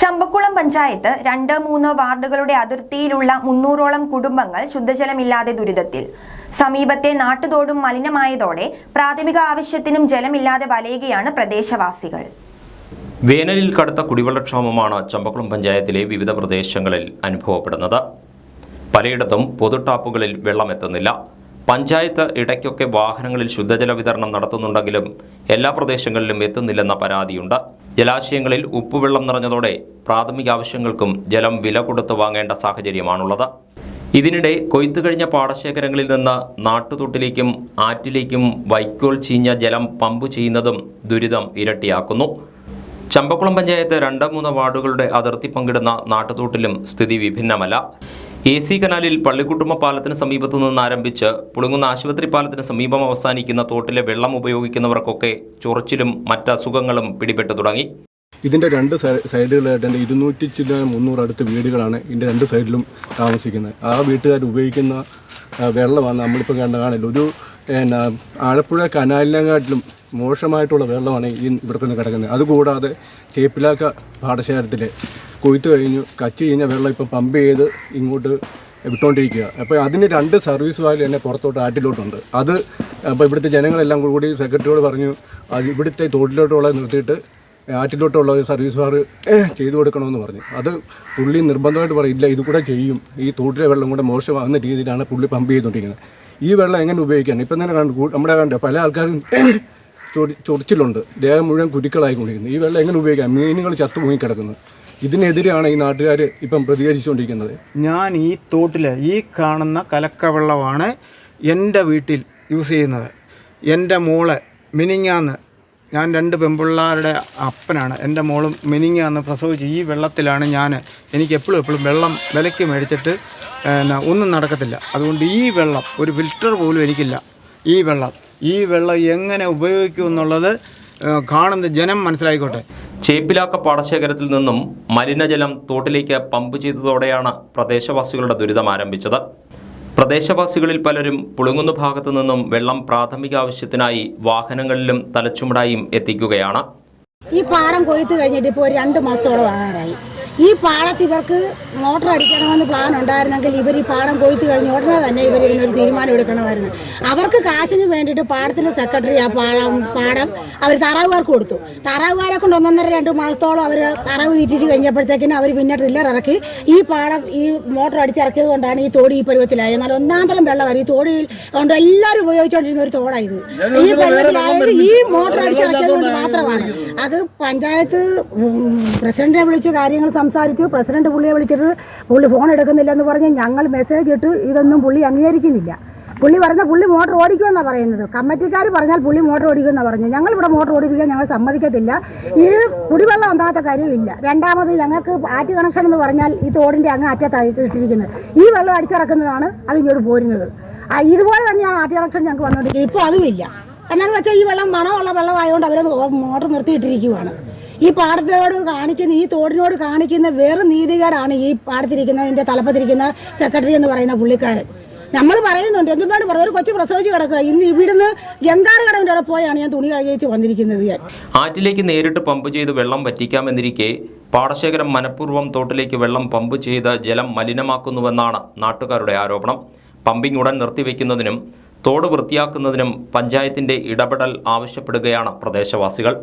ചമ്പക്കുളം പഞ്ചായത്ത് രണ്ട് മൂന്ന് വാർഡുകളുടെ അതിർത്തിയിലുള്ള മുന്നൂറോളം കുടുംബങ്ങൾ ശുദ്ധജലമില്ലാതെ ദുരിതത്തിൽ. സമീപത്തെ നാട്ടുതോടും മലിനമായതോടെ പ്രാഥമിക ആവശ്യത്തിനും ജലമില്ലാതെ വലയുകയാണ് പ്രദേശവാസികൾ. വേനലിൽ കടുത്ത കുടിവെള്ളക്ഷാമമാണ് ചമ്പക്കുളം പഞ്ചായത്തിലെ വിവിധ പ്രദേശങ്ങളിൽ അനുഭവപ്പെടുന്നത്. പലയിടത്തും പൊതു ടാപ്പുകളിൽ വെള്ളമെത്തുന്നില്ല. പഞ്ചായത്ത് ഇടയ്ക്കൊക്കെ വാഹനങ്ങളിൽ ശുദ്ധജല വിതരണം നടത്തുന്നുണ്ടെങ്കിലും എല്ലാ പ്രദേശങ്ങളിലും എത്തുന്നില്ലെന്ന പരാതിയുണ്ട്. ജലാശയങ്ങളിൽ ഉപ്പുവെള്ളം നിറഞ്ഞതോടെ പ്രാഥമിക ആവശ്യങ്ങൾക്കും ജലം വില കൊടുത്ത് വാങ്ങേണ്ട സാഹചര്യമാണുള്ളത്. ഇതിനിടെ കൊയ്ത്തു കഴിഞ്ഞ പാടശേഖരങ്ങളിൽ നിന്ന് നാട്ടുതൊട്ടിലേക്കും ആറ്റിലേക്കും വൈക്കോൽ ചീഞ്ഞ ജലം പമ്പ് ചെയ്യുന്നതും ദുരിതം ഇരട്ടിയാക്കുന്നു. ചമ്പക്കുളം പഞ്ചായത്ത് രണ്ട് മൂന്ന് വാർഡുകളുടെ അതിർത്തി പങ്കിടുന്ന നാട്ടുതോട്ടിലും സ്ഥിതി വിഭിന്നമല്ല. എ സി കനാലിൽ പള്ളിക്കുട്ടുമ്മ പാലത്തിന് സമീപത്തു നിന്ന് ആരംഭിച്ച് പുളുങ്ങുന്ന ആശുപത്രി പാലത്തിന് സമീപം അവസാനിക്കുന്ന തോട്ടിലെ വെള്ളം ഉപയോഗിക്കുന്നവർക്കൊക്കെ ചൊറിച്ചിലും മറ്റസുഖങ്ങളും പിടിപെട്ടു തുടങ്ങി. ഇതിന്റെ രണ്ട് സൈഡുകളായിട്ട് എന്റെ ഇരുന്നൂറ്റി ചില്ല മുന്നൂറ് അടുത്ത് വീടുകളാണ് ഇതിന്റെ രണ്ട് സൈഡിലും താമസിക്കുന്നത്. ആ വീട്ടുകാർ ഉപയോഗിക്കുന്ന വെള്ളമാണ് നമ്മളിപ്പോൾ കണ്ട കാണില്ല ഒരു എന്നാ ആലപ്പുഴ കനാലിനെക്കാട്ടിലും മോശമായിട്ടുള്ള വെള്ളമാണ് ഈ ഇവിടെ തന്നെ കിടക്കുന്നത്. അതുകൂടാതെ ചേപ്പിലാക്ക പാടശേഖരത്തിലെ കൊയ്ത്ത് കഴിഞ്ഞു കച്ച് കഴിഞ്ഞ വെള്ളം ഇപ്പം പമ്പ് ചെയ്ത് ഇങ്ങോട്ട് വിട്ടുകൊണ്ടിരിക്കുക അപ്പോൾ അതിന് രണ്ട് സർവീസ് വാല്യൂ തന്നെ പുറത്തോട്ട് ആറ്റിലോട്ടുണ്ട്. അത് അപ്പോൾ ഇവിടുത്തെ ജനങ്ങളെല്ലാം കൂടി സെക്രട്ടറിയോട് പറഞ്ഞു അത് ഇവിടുത്തെ തോട്ടിലോട്ടുള്ളത് നിർത്തിയിട്ട് ആറ്റിലോട്ടുള്ള സർവീസ് ബാർ ചെയ്തു കൊടുക്കണമെന്ന് പറഞ്ഞു. അത് പുള്ളി നിർബന്ധമായിട്ട് പറയില്ല ഇത് കൂടെ ചെയ്യും. ഈ തോട്ടിലെ വെള്ളം കൂടെ മോശമാകുന്ന രീതിയിലാണ് പുള്ളി പമ്പ് ചെയ്തുകൊണ്ടിരിക്കുന്നത്. ഈ വെള്ളം എങ്ങനെ ഉപയോഗിക്കാൻ ഇപ്പം തന്നെ കണ്ടു നമ്മുടെ കണ്ട പല ആൾക്കാരും ചൊടി ചൊറിച്ചിലുണ്ട്. ദേഹം മുഴുവൻ കുരുക്കളായിക്കൊണ്ടിരിക്കുന്നത് ഈ വെള്ളം എങ്ങനെ ഉപയോഗിക്കാം? മീനുകൾ ചത്തു കിടക്കുന്നത് ഇതിനെതിരെയാണ് ഈ നാട്ടുകാർ ഇപ്പം പ്രതികരിച്ചുകൊണ്ടിരിക്കുന്നത്. ഞാൻ ഈ തോട്ടിൽ ഈ കാണുന്ന കലക്കവെള്ളമാണ് എന്റെ വീട്ടിൽ യൂസ് ചെയ്യുന്നത്. എന്റെ മോൾ മിനിങ്ങാന്ന് ഞാൻ രണ്ട് പെമ്പിള്ളാരുടെ അപ്പനാണ്. എന്റെ മോളും മിനിങ്ങാന്ന് പ്രസവിച്ച് ഈ വെള്ളത്തിലാണ് ഞാൻ എനിക്ക് എപ്പോഴും എപ്പോഴും വെള്ളം വിലയ്ക്ക് മേടിച്ചിട്ട് ഒന്നും നടക്കത്തില്ല. അതുകൊണ്ട് ഈ വെള്ളം ഒരു ഫിൽറ്റർ പോലും എനിക്കില്ല. ഈ വെള്ളം ഈ വെള്ളം എങ്ങനെ ഉപയോഗിക്കും എന്നുള്ളത് കാണുന്ന ജനം മനസ്സിലായിക്കോട്ടെ. ചേപ്പിലാക്ക പാടശേഖരത്തിൽ നിന്നും മലിനജലം തോട്ടിലേക്ക് പമ്പ് ചെയ്തതോടെയാണ് പ്രദേശവാസികളുടെ ദുരിതം ആരംഭിച്ചത്. പ്രദേശവാസികളിൽ പലരും പുളുങ്ങുന്ന ഭാഗത്തു നിന്നും വെള്ളം പ്രാഥമിക ആവശ്യത്തിനായി വാഹനങ്ങളിലും തലച്ചുമടായും എത്തിക്കുകയാണ്. ഈ പാടം കൊയ്ത്ത് കഴിഞ്ഞിട്ട് ഇപ്പോൾ രണ്ട് മാസത്തോളം ആകാറായി. ഈ പാടത്ത് ഇവർക്ക് മോട്ടർ അടിക്കണമെന്ന് പ്ലാൻ ഉണ്ടായിരുന്നെങ്കിൽ ഇവർ ഈ പാടം കൊയ്ത്ത് കഴിഞ്ഞ് ഉടനെ തന്നെ ഇവർ ഇതിനൊരു തീരുമാനം എടുക്കണമായിരുന്നു. അവർക്ക് കാശിന് വേണ്ടിയിട്ട് പാടത്തിന്റെ സെക്രട്ടറി ആ പാടം പാടം അവർ തറാവുകാർക്ക് കൊടുത്തു. തറാവുകാരെ കൊണ്ട് ഒന്നൊന്നര രണ്ട് മാസത്തോളം അവർ താറാവ് തീറ്റിച്ച് കഴിഞ്ഞപ്പോഴത്തേക്കിനും അവർ പിന്നെ ട്രില്ലർ ഇറക്കി. ഈ പാടം ഈ മോട്ടർ അടിച്ചിറക്കിയത് കൊണ്ടാണ് ഈ തോടി ഈ പരുവത്തിലായത്. എന്നാൽ ഒന്നാം തരം വെള്ളമാണ്. ഈ തോടിയിൽ കൊണ്ട് എല്ലാവരും ഉപയോഗിച്ചുകൊണ്ടിരുന്ന ഒരു തോടായത് ഈ പരുവത്തിലായത് ഈ മോട്ടർ അടിച്ചിറക്കിയത് കൊണ്ട് മാത്രമാണ്. അത് പഞ്ചായത്ത് പ്രസിഡന്റിനെ വിളിച്ച് കാര്യങ്ങൾ സംസാരിച്ചു. പ്രസിഡന്റ് പുള്ളിയെ വിളിച്ചിട്ട് പുള്ളി ഫോൺ എടുക്കുന്നില്ല എന്ന് പറഞ്ഞ് ഞങ്ങൾ മെസ്സേജ് ഇട്ട്. ഇതൊന്നും പുള്ളി അംഗീകരിക്കുന്നില്ല. പുള്ളി പറഞ്ഞ പുള്ളി മോട്ടർ ഓടിക്കുമെന്നാണ് പറയുന്നത്. കമ്മിറ്റിക്കാർ പറഞ്ഞാൽ പുള്ളി മോട്ടർ ഓടിക്കുമെന്നാണ് പറഞ്ഞു. ഞങ്ങൾ ഇവിടെ മോട്ടർ ഓടിപ്പിക്കാൻ ഞങ്ങൾ സമ്മതിക്കത്തില്ല. ഈ കുടിവെള്ളം ഒന്നാമത്തെ കാര്യമില്ല. രണ്ടാമത് ഞങ്ങൾക്ക് ആറ്റ് കണക്ഷൻ എന്ന് പറഞ്ഞാൽ ഈ തോടിന്റെ അങ്ങ് അറ്റത്തായിട്ടിരിക്കുന്നത് ഈ വെള്ളം അടിച്ചിറക്കുന്നതാണ് അത് ഇങ്ങോട്ട് പോരുന്നത് ഇതുപോലെ തന്നെയാണ് ആറ്റ് കണക്ഷൻ ഞങ്ങൾക്ക് വന്നുകൊണ്ടിരിക്കുന്നത് ഇപ്പോൾ അതുമില്ല. എന്നാന്ന് വെച്ചാൽ ഈ വെള്ളം മണമുള്ള വെള്ളമായതുകൊണ്ട് അവർ മോട്ടർ നിർത്തിയിട്ടിരിക്കുവാണ്. ഈ പാടത്തോട് കാണിക്കുന്ന ഈ തോടിനോട് കാണിക്കുന്ന വേറെ നീതികേടാണ് ഈ പാടത്തിരിക്കുന്നതിന്റെ തലപ്പത്തിരിക്കുന്ന സെക്രട്ടറി എന്ന് പറയുന്ന പുള്ളിക്കാരൻ. നമ്മൾ പറയുന്നുണ്ട് എന്തുകൊണ്ടാണ് പറഞ്ഞത്? ഒരു കൊച്ചു പ്രസവിച്ച് കിടക്കുക. ഇന്ന് ഇവിടുന്ന് ജങ്കാറ് കടവിന്റെ അവിടെ പോയാണ് ഞാൻ തുണി കഴിച്ച് വന്നിരിക്കുന്നത് ഞാൻ. ആറ്റിലേക്ക് നേരിട്ട് പമ്പ് ചെയ്ത് വെള്ളം വറ്റിക്കാമെന്നിരിക്കെ പാടശേഖരം മനഃപൂർവം തോട്ടിലേക്ക് വെള്ളം പമ്പ് ചെയ്ത് ജലം മലിനമാക്കുന്നുവെന്നാണ് നാട്ടുകാരുടെ ആരോപണം. പമ്പിംഗ് ഉടൻ നിർത്തിവെക്കുന്നതിനും തോട് വൃത്തിയാക്കുന്നതിനും പഞ്ചായത്തിന്റെ ഇടപെടൽ ആവശ്യപ്പെടുകയാണ് പ്രദേശവാസികൾ.